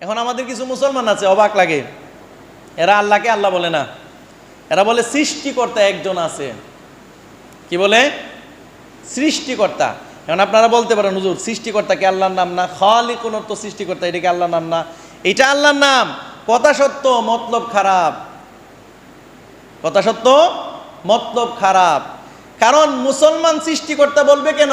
এখন আমাদের কিছু মুসলমান আছে, অবাক লাগে। এরা আল্লাহকে আল্লাহ বলে না। এরা বলে সৃষ্টিকর্তা একজন আছে। কি বলে? সৃষ্টিকর্তা। এখন আপনারা বলতে পারেন, হুজুর, সৃষ্টিকর্তা কি আল্লাহর নাম না? খালি কোন তো সৃষ্টিকর্তা এটাকে আল্লাহর নাম না? এটা আল্লাহর নাম। কথা সত্য, মতলব খারাপ। কথা সত্য, মতলব খারাপ। কারণ মুসলমান সৃষ্টিকর্তা বলবে কেন?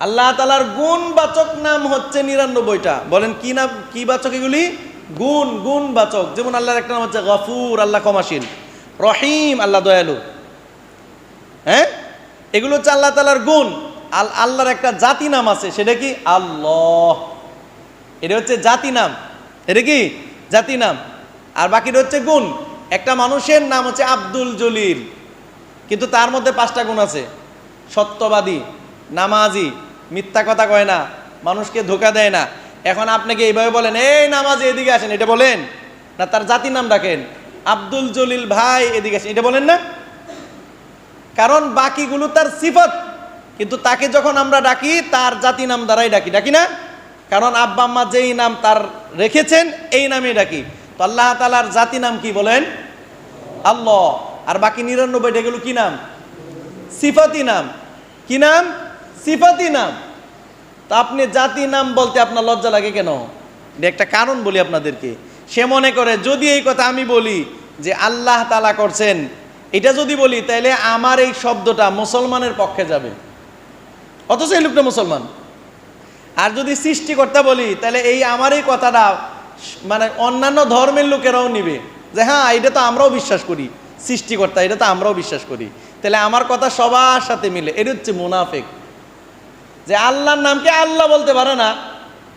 আল্লাহ তালার গুণবাচক নাম হচ্ছে নিরানব্বইটা। বলেন কি নাম, কি বাচক এগুলি? গুণ গুণবাচক যেমন আল্লাহর একটা নাম হচ্ছে গফুর, আল্লাহ ক্ষমাশীল। রহিম, আল্লাহ দয়ালু। হ্যাঁ? এগুলো হচ্ছে আল্লাহ তালার গুণ। আল আল্লাহর একটা জাতি নাম আছে, সেটা কি? আল্লাহ। এটা হচ্ছে জাতি নাম। এটা কি? জাতি নাম। আর বাকিটা হচ্ছে গুণ। একটা মানুষের নাম হচ্ছে আব্দুল জলিল। কিন্তু তার মধ্যে পাঁচটা গুণ আছে। সত্যবাদী, নামাজি মিথ্যা কথা কয় না, মানুষকে ধোকা দেয় না। এখন আপনাকে এইভাবে বলেন, এই নামাজি এদিকে আসেন। এটা বলেন না, তার জাতির নাম ডাকেন। আব্দুল জলিল ভাই এদিকে আসেন। এটা বলেন না? কারণ বাকিগুলো তার সিফত। কিন্তু তাকে যখন আমরা ডাকি, তার জাতি নাম দ্বারাই ডাকি। ডাকি না? কারণ আব্বা আম্মা যেই নাম তার রেখেছেন, এই নামে ডাকি। তো আল্লাহ তালার জাতি নাম কি বলেন? আল্লাহ। আর বাকি নিরানব্বইটা এগুলো কি নাম? সিফাতি নাম। কি নাম? সিফাতি নাম। তা আপনি জাতি নাম বলতে আপনার লজ্জা লাগে কেন? একটা কারণ বলি আপনাদেরকে। সে মনে করে, যদি এই কথা আমি বলি যে আল্লাহ তালা করছেন, এটা যদি বলি তাহলে আমার এই শব্দটা মুসলমানের পক্ষে যাবে। অথচ এই লোকটা মুসলমান। আর যদি সৃষ্টিকর্তা বলি তাহলে এই আমার এই কথাটা মানে অন্যান্য ধর্মের লোকেরাও নিবে। যে হ্যাঁ এটা তো আমরাও বিশ্বাস করি। সৃষ্টিকর্তা, এটা তো আমরাও বিশ্বাস করি। তাহলে আমার কথা সবার সাথে মিলে। এটা হচ্ছে মুনাফেক। যে আল্লাহর নামকে আল্লাহ বলতে পারে না?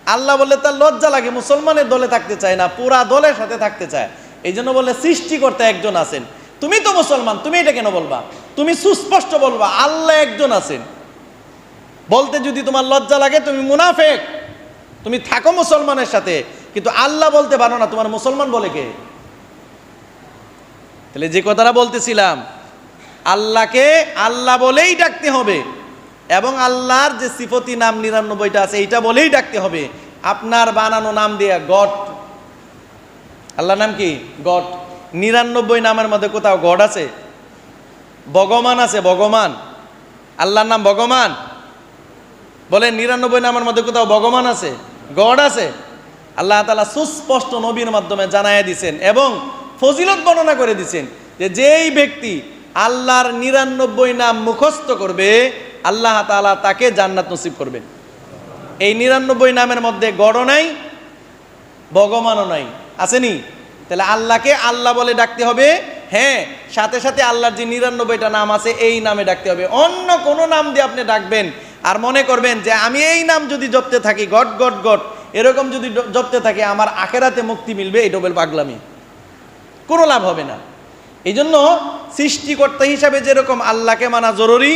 আল্লাহ বললে তার লজ্জা লাগে, মুসলমানের দলে থাকতে চায় না, পুরা দলের সাথে থাকতে চায়। এই জন্য বলে সৃষ্টিকর্তা একজন আছেন। তুমি তো মুসলমান, তুমি এটা কেন বলবা? তুমি সুস্পষ্ট বলবা, আল্লাহ একজন আছেন। বলতে যদি তোমার লজ্জা লাগে, তুমি মুনাফেক। তুমি থাকো মুসলমানের সাথে, কিন্তু আল্লাহ বলতে পারো না, তোমার মুসলমান বলে কে? তাহলে যে কথাটা বলতেছিলাম, আল্লাহকে আল্লাহ বলেই ডাকতে হবে। এবং আল্লাহর যে সিফতি নাম নিরানব্বইটা আছে, এইটা বলেই ডাকতে হবে। আপনার বানানো নাম দিয়ে গড। আল্লাহর নাম কি? গড। নিরানব্বই নামের মধ্যে কোথাও গড আছে? ভগবান আছে, ভগবান। আল্লাহর নাম ভগবান। বলে নিরানব্বই নামের মধ্যে কোথাও ভগবান আছে? গড আছে। আল্লাহ তালা সুস্পষ্ট নবীর মাধ্যমে জানাইয়া দিছেন এবং ফজিলত বর্ণনা করে দিছেন যে যেই ব্যক্তি আল্লাহর নিরানব্বই নাম মুখস্থ করবে আল্লাহ তালা তাকে জান্নাত নসিব করবেন। এই নিরানব্বই নামের মধ্যে গড়ও নাই, ভগবানও নাই। আসেনি তাহলে আল্লাহকে আল্লাহ বলে ডাকতে হবে। হ্যাঁ সাথে সাথে আল্লাহর যে নিরানব্বইটা নাম আছে, এই নামে ডাকতে হবে। অন্য কোনো নাম দিয়ে আপনি ডাকবেন আর মনে করবেন যে আমি এই নাম যদি জপতে থাকি, গট গট গট, এরকম যদি জপতে থাকি, আমার আখেরাতে মুক্তি মিলবে, এই ডোবেল পাগলামি। কোনো লাভ হবে না। এই জন্য সৃষ্টিকর্তা হিসাবে যেরকম আল্লাহকে মানা জরুরি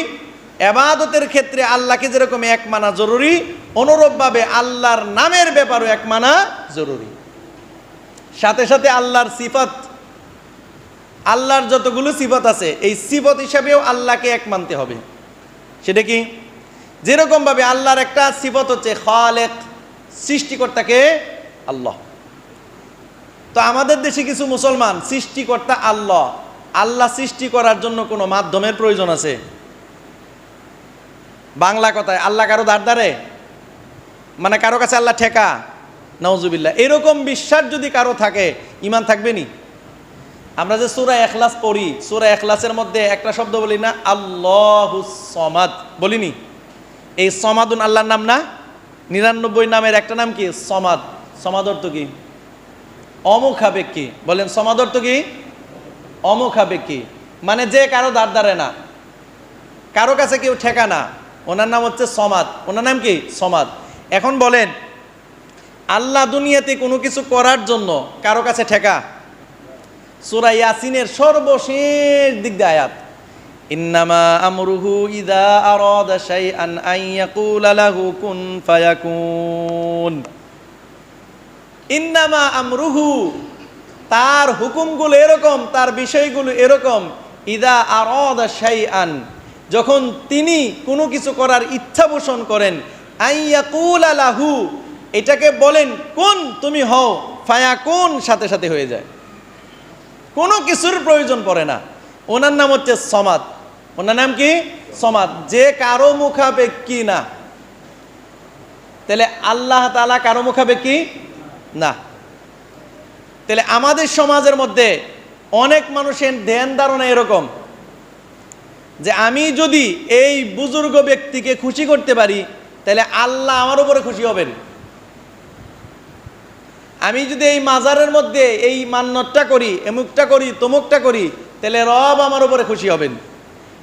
এবাদতের ক্ষেত্রে আল্লাহকে যেরকম এক মানা জরুরি, অনুরূপভাবে আল্লাহর নামের ব্যাপারও এক মানা জরুরি। সাথে সাথে আল্লাহর সিফত, আল্লাহর যতগুলো সিফত আছে, এই সিফত হিসাবেও আল্লাহকে এক মানতে হবে। সেটা কি? যেরকমভাবে আল্লাহর একটা সিফত হচ্ছে খালেক, সৃষ্টিকর্তাকে আল্লাহ। তো আমাদের দেশে কিছু মুসলমান সৃষ্টিকর্তা আল্লাহ। আল্লাহ সৃষ্টি করার জন্য কোনো মাধ্যমের প্রয়োজন আছে? বাংলা কথায়, আল্লাহ কারও দাঁড় দাঁড়ে? মানে কারও কাছে আল্লাহ ঠেকা? নওজুবিল্লাহ এরকম বিশ্বাস যদি কারও থাকে ইমান থাকবে নি? আমরা যে সুরা এখলাস পড়ি, সুরা এখলাসের মধ্যে একটা শব্দ বলি না, আল্লাহ সমাদ। বলিনি এই সমাদুন আল্লাহর নাম না? নিরানব্বই নামের একটা নাম কি? সমাদ। সমাদ অর্থ কি? অমুখাপেক্ষী। বলেন, সমাদ অর্থ কি? অমুখাপেক্ষী। মানে যে কারও দাঁড় দাঁড়ে না। কারও কাছে কেউ ঠেকা না। ওনার নাম হচ্ছে সমাদ। ওনার নাম কি? সমাদ। এখন বলেন, আল্লাহ দুনিয়াতে কোনো কিছু করার জন্য কারও কাছে ঠেকা? সুরা ইয়াসিনের সর্বশেষ দিক দিয়ে আয়াত। ইন্নামা আমরুহু ইদা আরাদা শাইআন আন ইয়াকুলা লাহু কুন ফায়াকুন। ইন্নামা আমরুহু, তার হুকুমগুলো এরকম, তার বিষয়গুলো এরকম। ইদা আরাদা শাইআন যখন তিনি কোনো কিছু করার ইচ্ছা পোষণ করেন আইয়াকুল আলাহু এটাকে বলেন, কোন তুমি হও? ফায়া কোন সাথে সাথে হয়ে যায়। কোনো কিছুর প্রয়োজন পড়ে না। ওনার নাম হচ্ছে সমাদ। ওনার নাম কি? সমাদ। যে কারও মুখাপেক্ষী না। তাহলে আল্লাহ তালা কারও মুখাপেক্ষী না। তাহলে আমাদের সমাজের মধ্যে অনেক মানুষের ধ্যান ধারণা এরকম। যে আমি যদি এই বুজুর্গ ব্যক্তিকে খুশি করতে পারি, তাহলে আল্লাহ আমার উপরে খুশি হবেন। আমি যদি এই মাজারের মধ্যে এই মান্যতটা করি এমুকটা করি তমুকটা করি, তাহলে রব আমার উপরে খুশি হবেন।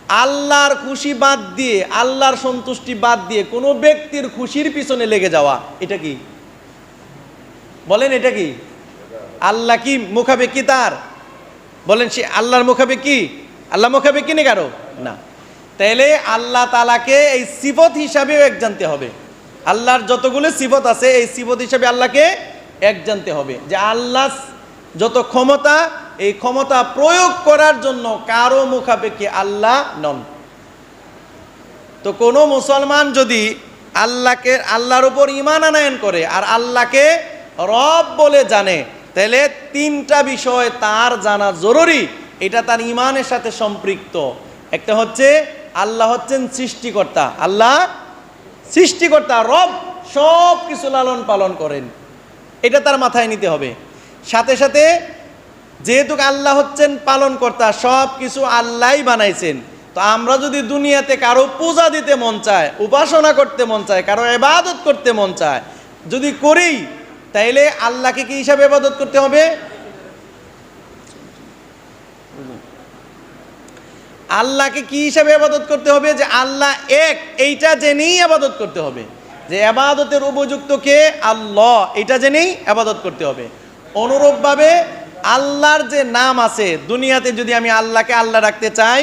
আল্লাহর খুশি বাদ দিয়ে, আল্লাহর সন্তুষ্টি বাদ দিয়ে কোনো ব্যক্তির খুশির পিছনে লেগে যাওয়া, এটা কি? বলেন এটা কি? আল্লাহ কি মুখাপেক্ষি তার? বলেন সে আল্লাহর মুখাপেক্ষি? আল্লাহ মুখাপেক্ষি নেই কারও? না তাইলে আল্লাহ তালাকে এই সিফত হিসাবেও এক জানতে হবে। আল্লাহর যতগুলো সিফত আছে, এই সিফত হিসাবে আল্লাহকে এক জানতে হবে যে আল্লাহ যত ক্ষমতা, এই ক্ষমতা প্রয়োগ করার জন্য কারও মুখাপেক্ষি আল্লাহ নন। তো কোনো মুসলমান যদি আল্লাহকে, আল্লাহর উপর ইমান আনায়ন করে আর আল্লাহকে রব বলে জানে তাহলে তিনটা বিষয় তার জানা জরুরি। এটা তার ইমানের সাথে সম্পৃক্ত। একটা হচ্ছে আল্লাহ হচ্ছেন সৃষ্টিকর্তা। আল্লাহ সৃষ্টিকর্তা, রব সব কিছু লালন পালন করেন। এটা তার মাথায় নিতে হবে। সাথে সাথে যেহেতু আল্লাহ হচ্ছেন পালন কর্তা সব কিছু আল্লাহই বানাইছেন, তো আমরা যদি দুনিয়াতে কারও পূজা দিতে মন চায়, উপাসনা করতে মন চায়, কারও এবাদত করতে মন চায়, যদি করি, তাইলে আল্লাহকে কি হিসাবে এবাদত করতে হবে? আল্লাহকে কি হিসাবে আবাদত করতে হবে? যে আল্লাহ এক, এইটা জেনেই আবাদত করতে হবে। যে আবাদতের উপযুক্ত কে? আল্লাহ এটা জেনেই আবাদত করতে হবে। অনুরূপভাবে আল্লাহর যে নাম আছে, দুনিয়াতে যদি আমি আল্লাহকে আল্লাহ রাখতে চাই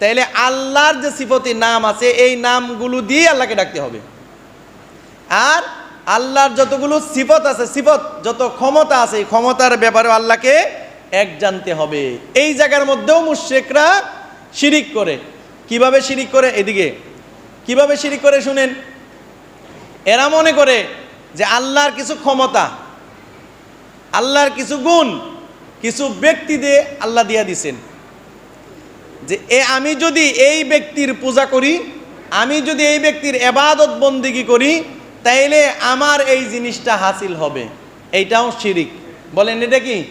তাহলে আল্লাহর যে সিফতি নাম আছে, এই নামগুলো দিয়ে আল্লাহকে ডাকতে হবে। আর আল্লাহর যতগুলো সিফত আছে, সিফত যত ক্ষমতা আছে ক্ষমতার ব্যাপারে আল্লাহকে এক জানতে হবে। এই জায়গার মধ্যেও মুশেকরা শিরিক করে। কীভাবে শিরিক করে? এদিকে। কীভাবে শিরিক করে শুনেন? এরা মনে করে যে আল্লাহর কিছু ক্ষমতা, আল্লাহর কিছু গুণ, কিছু ব্যক্তি দিয়ে আল্লাহ দিয়া দিছেন। যে এ আমি যদি এই ব্যক্তির পূজা করি, আমি যদি এই ব্যক্তির এবাদত বন্দিগি করি, তাইলে আমার এই জিনিসটা হাসিল হবে। এইটাও শিরিক। বলেন এটা কি?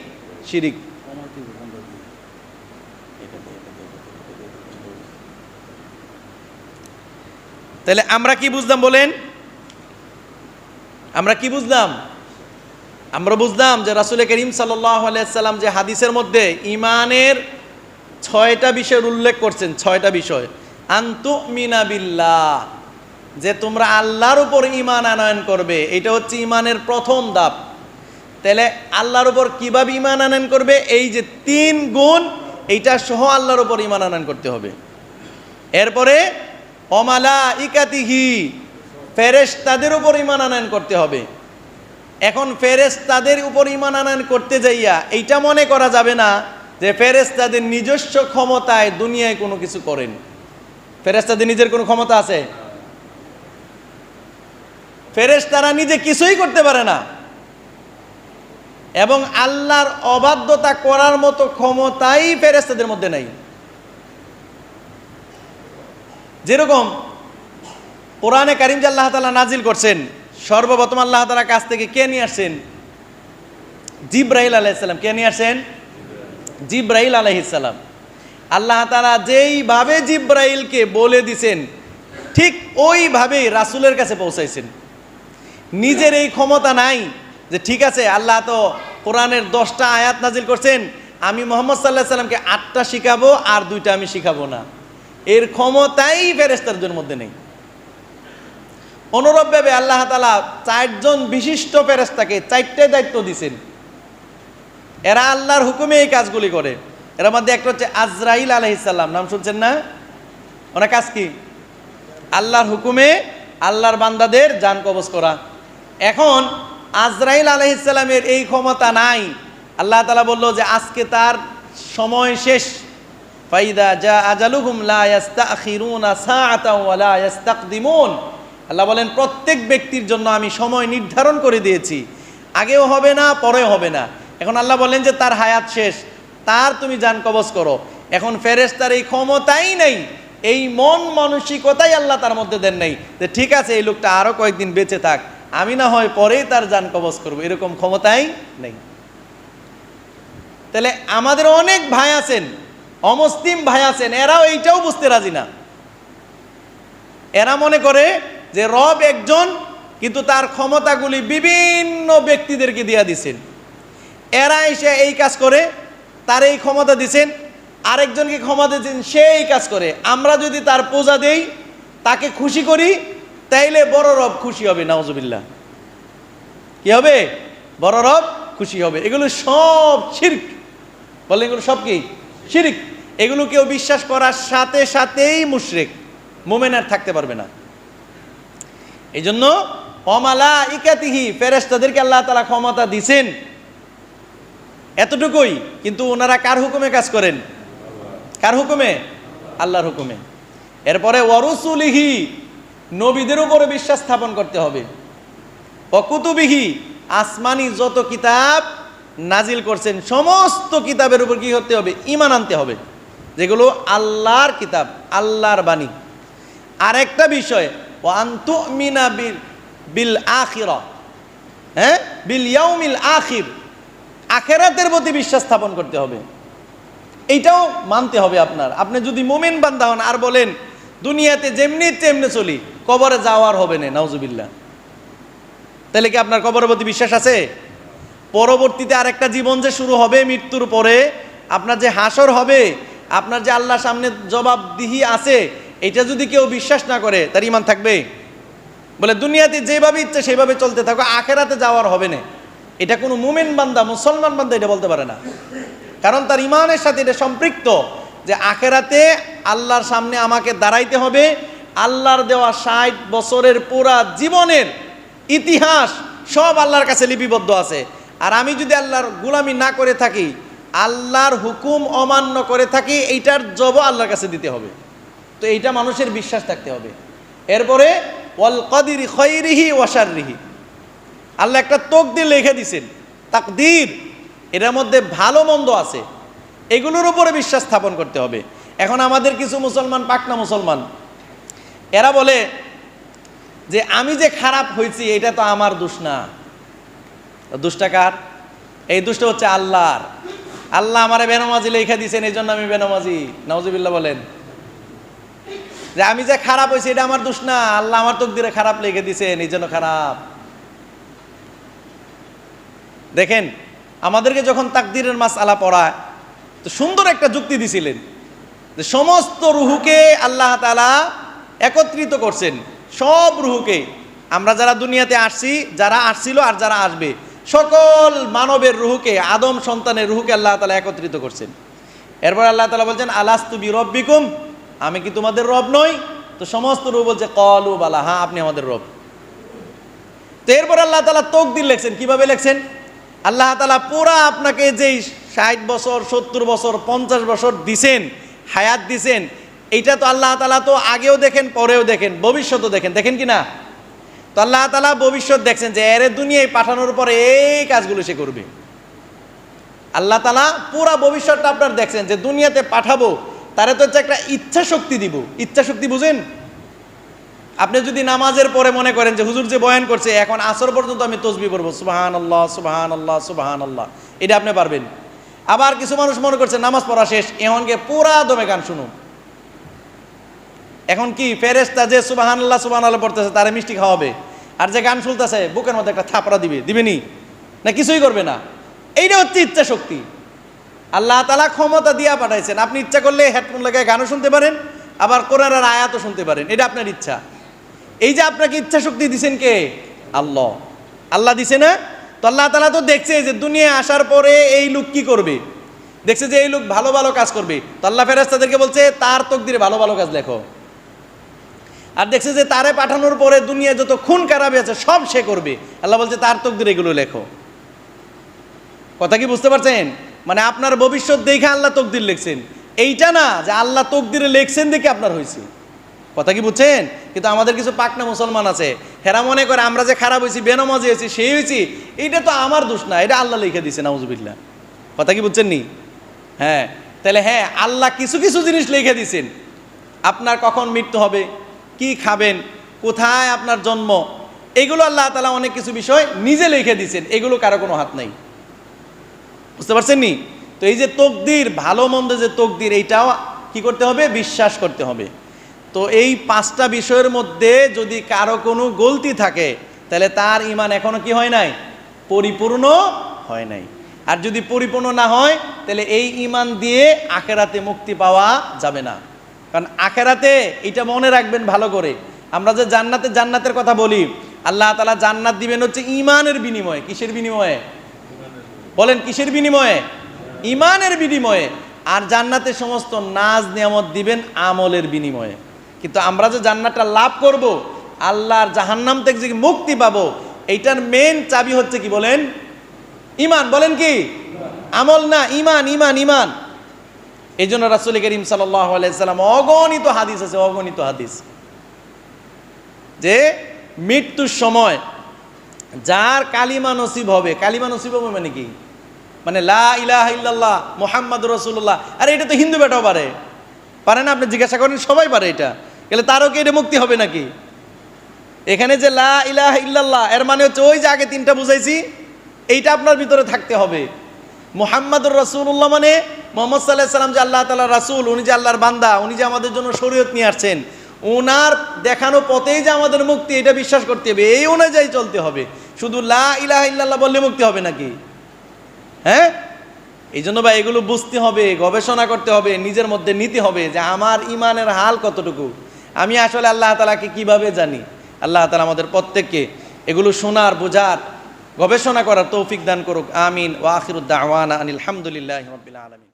শিরিক। তাহলে আমরা কি বুঝলাম বলেন? আমরা কি বুঝলাম? আমরা বুঝলাম যে রাসুল করিম সাল্লাম যে হাদিসের মধ্যে ইমানের ছয়টা বিষয়ের উল্লেখ করছেন, ছয়টা বিষয়। আন্তু মিনাবিল্লাহ যে তোমরা আল্লাহর উপর ইমান আনয়ন করবে, এটা হচ্ছে ইমানের প্রথম দাপ তাহলে আল্লাহর উপর কীভাবে ইমান আনয়ন করবে? এই যে তিন গুণ, এইটা সহ আল্লাহর উপর ইমান আনয়ন করতে হবে। এরপরে অমালা ইকাতিহি ফেরেশ তাদের উপর ইমান আনয়ন করতে হবে। এখন ফেরেস তাদের উপর ইমান আনয়ন করতে যাইয়া এইটা মনে করা যাবে না যে ফেরেস তাদের নিজস্ব ক্ষমতায় দুনিয়ায় কোনো কিছু করেন। ফেরেস তাদের নিজের কোনো ক্ষমতা আছে? ফেরেস তারা নিজে কিছুই করতে পারে না। এবং আল্লাহর অবাধ্যতা করার মতো ক্ষমতাই ফেরেস্তাদের মধ্যে নাই। যেরকম কোরআনে কারিম যে আল্লাহ তালা নাজিল করছেন, সর্বপ্রথম আল্লাহ তালা কাছ থেকে কে নিয়ে আসছেন? জিব্রাহিল আলাইসাল্লাম কে নিয়ে আসছেন? জিব্রাহিল আলহিসাল্লাম আল্লাহ তালা যেইভাবে জিব্রাইলকে বলে দিছেন, ঠিক ওইভাবেই রাসুলের কাছে পৌঁছাইছেন। নিজের এই ক্ষমতা নাই যে ঠিক আছে, আল্লাহ তো কোরআনের দশটা আয়াত নাজিল করছেন, আমি মোহাম্মদ সাল্লাহ সাল্লামকে আটটা শিখাবো আর দুইটা আমি শিখাবো না। এর ক্ষমতাই ফেরেস্তার মধ্যে নেই। অনুরূপভাবে আল্লাহ তালা চারজন বিশিষ্ট ফেরেস্তাকে চারটে দায়িত্ব দিছেন। এরা আল্লাহর হুকুমে এই কাজগুলি করে। এর মধ্যে একটা হচ্ছে আজরাইল আলহিসাল্লাম নাম শুনছেন না? ওনার কাজ কি? আল্লাহর হুকুমে আল্লাহর বান্দাদের যান কবজ করা। এখন আজরাইল আলহিসাল্লামের এই ক্ষমতা নাই। আল্লাহ তালা বলল যে আজকে তার সময় শেষ। ফাইদা যা আজালুহুম লা ইয়াস্তাখিরুনা সাআতাও ওয়া লা ইস্তাকদিমুন আল্লাহ বলেন, প্রত্যেক ব্যক্তির জন্য আমি সময় নির্ধারণ করে দিয়েছি। আগেও হবে না, পরেও হবে না। এখন আল্লাহ বলেন যে, তার হায়াত শেষ। তার তুমি যান কবজ করো। এখন ফেরেশতার এই ক্ষমতাই নেই। এই মন মানসিকতাই আল্লাহ তার মধ্যে দেন নাই। যে, ঠিক আছে, এই লোকটা আরও কয়েকদিন বেঁচে থাক। আমি না হয় পরেই তার যান কবজ করব। এরকম ক্ষমতাই নেই। তাহলে আমাদের অনেক ভাই আছেন অমুসলিম ভাই আছেন, এরাও এইটাও বুঝতে রাজি না। এরা মনে করে যে রব একজন, কিন্তু তার ক্ষমতাগুলি বিভিন্ন ব্যক্তিদেরকে দিয়া দিছেন। এরা এসে এই কাজ করে, তার এই ক্ষমতা দিছেন, আরেকজনকে ক্ষমতা দিচ্ছেন সে এই কাজ করে। আমরা যদি তার পূজা দেই, তাকে খুশি করি, তাইলে বড় রব খুশি হবে, নাউজুবিল্লাহ। কি হবে? বড় রব খুশি হবে। এগুলো সব শির্ক। বলে এগুলো সব কি? শিরিক, এগুলো কেউ বিশ্বাস করার সাথে সাথেই মুশরিক, মোমেন আর থাকতে পারবে না। এই জন্য অমালা ইকাতিহি ফেরেস্তাদেরকে আল্লাহ তালা ক্ষমতা দিছেন। এতটুকুই, কিন্তু ওনারা কার হুকুমে কাজ করেন? কার হুকুমে? আল্লাহর হুকুমে। এরপরে ওয়ারুসুলিহি, নবীদের উপরে বিশ্বাস স্থাপন করতে হবে। অকুতুবিহি আসমানি যত কিতাব নাজিল করছেন, সমস্ত কিতাবের উপর কি করতে হবে? ইমান আনতে হবে। যেগুলো আল্লাহর কিতাব, আল্লাহর বাণী। আর একটা বিষয় ও আন্তু মিনা বিল বিল আখির। হ্যাঁ? বিল ইয়াউমিল আখির। আখেরাতের প্রতি বিশ্বাস স্থাপন করতে হবে। এইটাও মানতে হবে আপনার। আপনি যদি মোমেন বান্দা হন আর বলেন, দুনিয়াতে যেমনি তেমনি চলি, কবরে যাওয়ার হবে না, নাউজুবিল্লাহ। তাহলে কি আপনার কবরের প্রতি বিশ্বাস আছে? পরবর্তীতে আরেকটা জীবন যে শুরু হবে মৃত্যুর পরে, আপনার যে হাসর হবে, আপনার যে আল্লাহর সামনে জবাবদিহি আছে, এটা যদি কেউ বিশ্বাস না করে, তার ইমান থাকবে? বলে দুনিয়াতে যেভাবে ইচ্ছে সেভাবে চলতে থাকো, আখেরাতে যাওয়ার হবে না। এটা কোনো মুমিন বান্দা, মুসলমান বান্দা এটা বলতে পারে না। কারণ তার ইমানের সাথে এটা সম্পৃক্ত যে আখেরাতে আল্লাহর সামনে আমাকে দাঁড়াইতে হবে। আল্লাহর দেওয়া ষাট বছরের পুরা জীবনের ইতিহাস সব আল্লাহর কাছে লিপিবদ্ধ আছে। আর আমি যদি আল্লাহর গুলামি না করে থাকি, আল্লাহর হুকুম অমান্য করে থাকি, এইটার জব আল্লাহর কাছে দিতে হবে। তো এইটা মানুষের বিশ্বাস থাকতে হবে। এরপরে, ওয়াল কদির খৈরিহি ওয়াশারিহি আল্লাহ একটা তকদির লিখে দিছেন, তাকদির। এটার মধ্যে ভালো মন্দ আছে। এগুলোর উপরে বিশ্বাস স্থাপন করতে হবে। এখন আমাদের কিছু মুসলমান, পাকনা মুসলমান, এরা বলে যে, আমি যে খারাপ হয়েছি, এটা তো আমার দোষ না। দোষটা কার? এই দোষটা হচ্ছে আল্লাহর। আল্লাহ আমারে বেনমাজি লেখা দিয়েছেন এই জন্য আমি বেনমাজি। নওয়াজিবিল্লাহ বলেন। যে আমি যে খারাপ হয়েছি এটা আমার দোষ না। আল্লাহ আমার তকদিরে খারাপ লিখে দিয়েছেন এই জন্য খারাপ। দেখেন, আমাদেরকে যখন তাকদিরের মাস আলা পড়ায়, তো সুন্দর একটা যুক্তি দিছিলেন। যে সমস্ত রুহুকে আল্লাহ তালা একত্রিত করছেন। সব রুহুকে। আমরা যারা দুনিয়াতে আসছি, যারা আসছিল আর যারা আসবে সকল মানবের রুহুকে, আদম সন্তানের রুহুকে আল্লাহ তালা একত্রিত করছেন। এরপর আল্লাহ তালা বলছেন, আলাস্তু বি রব্বিকুম আমি কি তোমাদের রব নই? তো সমস্ত রূপ বলছে, কলু বালা হ্যাঁ আপনি আমাদের রব। তো এরপর আল্লাহ তালা তকদির লেখছেন, কীভাবে লেখছেন? আল্লাহ তালা পুরা আপনাকে যেই ষাট বছর, সত্তর বছর, পঞ্চাশ বছর দিছেন, হায়াত দিছেন, এইটা তো আল্লাহ তালা তো আগেও দেখেন, পরেও দেখেন, ভবিষ্যতও দেখেন দেখেন কি না? তো আল্লাহ তালা ভবিষ্যৎ দেখছেন যে এর দুনিয়ায় পাঠানোর পরে এই কাজগুলো সে করবে। আল্লাহ তালা পুরা ভবিষ্যৎটা আপনার দেখছেন যে দুনিয়াতে পাঠাবো, তারে তো হচ্ছে একটা ইচ্ছা শক্তি দিব। ইচ্ছা শক্তি বুঝেন? আপনি যদি নামাজের পরে মনে করেন যে হুজুর যে বয়ান করছে, এখন আসর পর্যন্ত আমি তসবি পড়ব সুবাহান আল্লাহ সুবাহান আল্লাহ সুবাহান আল্লাহ এটা আপনি পারবেন। আবার কিছু মানুষ মনে করছে, নামাজ পড়া শেষ, এমনকে পুরা দমে গান শুনুন। এখন কি ফেরেস্তা যে সুবাহান আল্লাহ সুবাহান আল্লাহ পড়তেছে, তারে মিষ্টি খাওয়াবে? আর যে গান শুনতেছে, বুকের মধ্যে একটা থাপড়া দিবে, দিবেনি? না, কিছুই করবে না। এইটা হচ্ছে ইচ্ছা শক্তি। আল্লাহ তালা ক্ষমতা দিয়া পাঠাইছেন। আপনি ইচ্ছা করলে হেডফোন লাগায় গানও শুনতে পারেন, আবার কোরআনের আয়াতও শুনতে পারেন। এটা আপনার ইচ্ছা। এই যে আপনাকে ইচ্ছা শক্তি দিছেন কে? আল্লাহ। আল্লাহ দিছে না? তো আল্লাহ তালা তো দেখছে যে দুনিয়া আসার পরে এই লোক কি করবে? দেখছে যে এই লোক ভালো ভালো কাজ করবে। তো আল্লাহ ফেরাজ তাদেরকে বলছে, তার তকদিরে ভালো ভালো কাজ লেখো। আর দেখছে যে তারে পাঠানোর পরে দুনিয়া যত খুন কারাবে আছে, সব সে করবে। আল্লাহ বলছে, তার তকদির এগুলো লেখো। কথা কি বুঝতে পারছেন? মানে আপনার ভবিষ্যৎ দেখে আল্লাহ তকদির লিখছেন। এইটা না যে আল্লাহ তকদিরে লেখছেন দেখে আপনার হয়েছে। কথা কি বুঝছেন? কিন্তু আমাদের কিছু পাকনা মুসলমান আছে, হেরা মনে করে আমরা যে খারাপ হয়েছি, বেনমাজি হয়েছি, সেই হয়েছি এটা তো আমার দোষ না, এটা আল্লাহ লিখে দিছে নাউজুবিল্লাহ। কথা কি বুঝছেন নি? হ্যাঁ তাহলে হ্যাঁ আল্লাহ কিছু কিছু জিনিস লিখে দিছেন আপনার কখন মৃত্যু হবে? কি খাবেন? কোথায় আপনার জন্ম? এগুলো আল্লাহ তালা অনেক কিছু বিষয় নিজে লিখে দিছেন এগুলো কারও কোনো হাত নাই। বুঝতে পারছেন নি? তো এই যে তকদির, ভালো মন্দ যে তকদির, এইটাও কি করতে হবে? বিশ্বাস করতে হবে। তো এই পাঁচটা বিষয়ের মধ্যে যদি কারও কোনো গলতি থাকে, তাহলে তার ইমান এখনও কি হয় নাই? পরিপূর্ণ হয় নাই। আর যদি পরিপূর্ণ না হয়, তাহলে এই ইমান দিয়ে আখেরাতে মুক্তি পাওয়া যাবে না। কারণ আখেরাতে এটা মনে রাখবেন ভালো করে। আমরা যে জান্নাতে জান্নাতের কথা বলি, আল্লাহ তালা জান্নাত দিবেন হচ্ছে ইমানের বিনিময়ে। কিসের বিনিময়ে? বলেন, কিসের বিনিময়ে? ইমানের বিনিময়ে। আর জান্নাতের সমস্ত নাজ নিয়ামত দিবেন আমলের বিনিময়ে। কিন্তু আমরা যে জান্নাতটা লাভ করব, আল্লাহর জাহান্নাম থেকে যে মুক্তি পাবো, এইটার মেন চাবি হচ্ছে কি বলেন? ইমান বলেন কি? আমল না ইমান ইমান ইমান এই জন্য রাসুল করিম সাল্লাম অগণিত হাদিস আছে, অগণিত হাদিস। যে মৃত্যুর সময় যার কালিমা নসিব হবে, কালিমা নসিব হবে মানে কি? মানে লা ইলাহা ইল্লাল্লাহ মোহাম্মদ রসুল্লাহ আরে এটা তো হিন্দু বেটাও পারে। পারে না? আপনি জিজ্ঞাসা করেন, সবাই পারে এটা। গেলে তারও কি এটা মুক্তি হবে নাকি? এখানে যে লা ইলাহা ইল্লাল্লাহ, এর মানে হচ্ছে ওই যে আগে তিনটা বুঝাইছি, এইটা আপনার ভিতরে থাকতে হবে। মোহাম্মদুর রসুল্লাহ মানে মোহাম্মদ সাল্লাহ সাল্লাম যে আল্লাহ তালা রাসুল, উনি যে আল্লাহর বান্দা, উনি যে আমাদের জন্য শরীয়ত নিয়ে আসছেন ওনার দেখানো পথেই যে আমাদের মুক্তি, এটা বিশ্বাস করতে হবে, এই অনুযায়ী চলতে হবে। শুধু লা ইলাহা ইল্লাল্লাহ বললে মুক্তি হবে নাকি? হ্যাঁ? এই জন্য বা এগুলো বুঝতে হবে, গবেষণা করতে হবে, নিজের মধ্যে নিতে হবে যে আমার ইমানের হাল কতটুকু। আমি আসলে আল্লাহ তালাকে কীভাবে জানি? আল্লাহ তালা আমাদের প্রত্যেককে এগুলো শোনার, বোঝার গবেষণা করার তৌফিক দান করুক। আমিন। ওয়াখিরুদ্দাওয়ানা আনিল হামদুলিল্লাহ রবিল আলমিন।